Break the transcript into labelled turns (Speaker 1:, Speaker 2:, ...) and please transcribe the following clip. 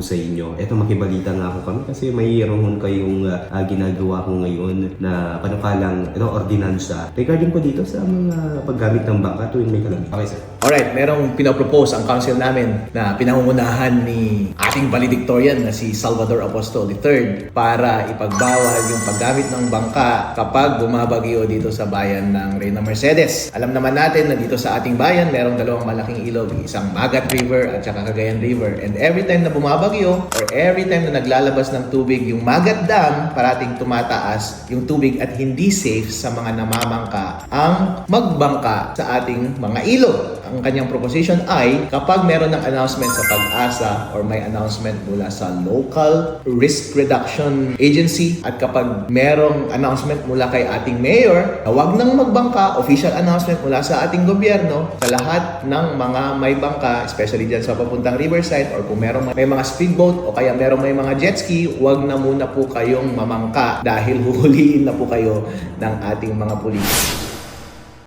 Speaker 1: po sa inyo. Eto makibalita nga ako kami kasi mayroon kayong ah, ginagawa ko ngayon na panukalang ito, ordinansa regarding po dito sa mga paggamit ng bangka tuwing may kalamidad. Okay, sir.
Speaker 2: Alright, merong pinapropose ang council namin na pinangungunahan ni ating valedictorian na si Salvador Apostol III para ipagbawal yung paggamit ng bangka kapag bumabagyo dito sa bayan ng Reyna Mercedes. Alam naman natin na dito sa ating bayan merong dalawang malaking ilog, isang Magat River at saka Cagayan River. And every time na bumabagyo or every time na naglalabas ng tubig yung Magat Dam, parating tumataas yung tubig at hindi safe sa mga namamangka ang magbangka sa ating mga ilog. Ang kanyang proposition ay kapag meron ng announcement sa pag-asa or may announcement mula sa local risk reduction agency at kapag merong announcement mula kay ating mayor na wag nang magbangka, official announcement mula sa ating gobyerno sa lahat ng mga may bangka, especially dyan sa papuntang riverside or kung merong may mga speedboat o kaya merong may mga jet ski, wag na muna po kayong mamangka dahil huhuliin na po kayo ng ating mga pulis.